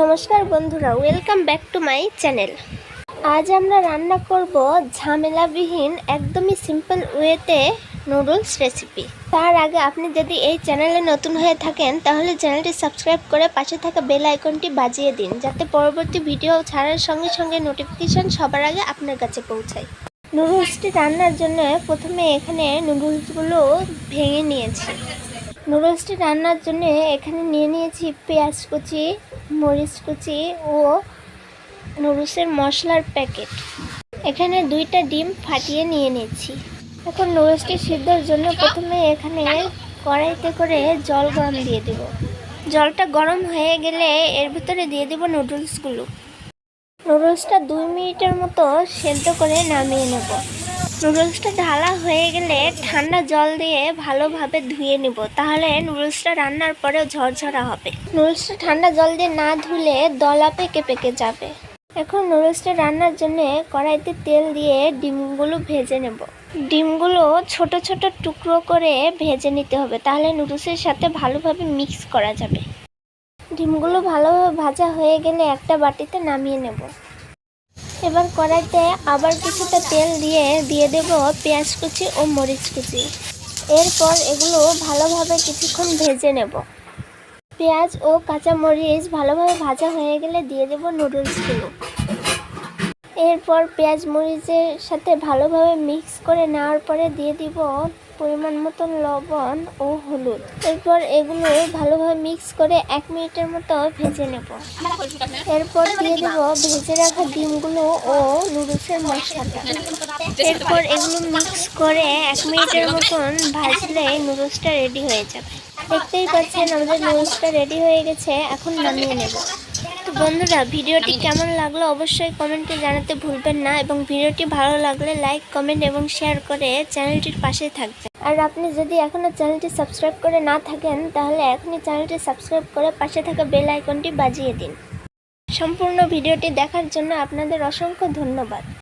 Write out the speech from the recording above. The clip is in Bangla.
নমস্কার বন্ধুরা welcome back to my channel আজ আমরা রান্না করব ঝামেলাবিহীন, একদমই সিম্পল ওয়েতে নুডলস রেসিপি তার আগে আপনি যদি এই চ্যানেলে নতুন হয়ে থাকেন, তাহলে চ্যানেলটি সাবস্ক্রাইব করে পাশে থাকা বেল আইকনটি বাজিয়ে দিন, যাতে পরবর্তী ভিডিও ছাড়ার সঙ্গে সঙ্গে নোটিফিকেশন সবার আগে আপনার কাছে পৌঁছায়। নুডলসটি রান্নার জন্য প্রথমে এখানে নুডলসগুলো ভেঙে নিয়েছি। নুডলসটি রান্নার জন্য এখানে নিয়ে নিয়েছি পেঁয়াজ কুচি, মরিচ কুচি ও নুডলসের মশলার প্যাকেট। এখানে দুইটা ডিম ফাটিয়ে নিয়ে নিয়েছি। এখন নুডলসটি সিদ্ধর জন্য প্রথমে এখানে কড়াইতে করে জল গরম দিয়ে দেব। জলটা গরম হয়ে গেলে এর ভিতরে দিয়ে দেব নুডলসগুলো। নুডলসটা দুই মিনিটের মতো সেদ্ধ করে নামিয়ে নেব। নুডলসটা ঢালা হয়ে গেলে ঠান্ডা জল দিয়ে ভালোভাবে ধুয়ে নেব। তাহলে নুডলসটা রান্নার পরেও ঝরঝরা হবে। নুডলসটা ঠান্ডা জল দিয়ে না ধুলে দলা পেকে পেকে যাবে। এখন নুডলসটা রান্নার জন্য কড়াইতে তেল দিয়ে ডিমগুলো ভেজে নেব। ডিমগুলো ছোট ছোট টুকরো করে ভেজে নিতে হবে। তাহলে নুডলসের সাথে ভালোভাবে মিক্স করা যাবে। ডিমগুলো ভালোভাবে ভাজা হয়ে গেলে একটা বাটিতে নামিয়ে নেব। এবার কড়াইতে আবার কিছুটা তেল দিয়ে দিয়ে দেব পেঁয়াজ কুচি ও মরিচ কুচি। এরপর এগুলো ভালোভাবে কিছুক্ষণ ভেজে নেব। পেঁয়াজ ও কাঁচামরিচ ভালোভাবে ভাজা হয়ে গেলে দিয়ে দেব নুডলসগুলো। এরপর পেঁয়াজ মরিচের সাথে ভালোভাবে মিক্স করে নেওয়ার পরে দিয়ে দিব পরিমাণ মতন লবণ ও হলুদ। এরপর এগুলো ভালোভাবে মিক্স করে এক মিনিটের মতো ভেজে নেব। এরপর দিয়ে দেব ভেজে রাখা ডিমগুলো ও নুডলসের মশলাটা। এরপর এগুলো মিক্স করে এক মিনিটের মতন ভাজলে নুডলসটা রেডি হয়ে যাবে। দেখতেই পাচ্ছেন, আমাদের নুডলসটা রেডি হয়ে গেছে, এখন নামিয়ে নেব। তো বন্ধুরা, ভিডিওটি কেমন লাগল অবশ্যই কমেন্টে জানাতে ভুলবেন না এবং ভিডিওটি ভালো লাগলে লাইক, কমেন্ট এবং শেয়ার করে চ্যানেলটির পাশে থাকবেন। আর আপনি যদি এখনও চ্যানেলটি সাবস্ক্রাইব করে না থাকেন, তাহলে এখনই চ্যানেলটি সাবস্ক্রাইব করে পাশে থাকা বেল আইকনটি বাজিয়ে দিন। সম্পূর্ণ ভিডিওটি দেখার জন্য আপনাদের অসংখ্য ধন্যবাদ।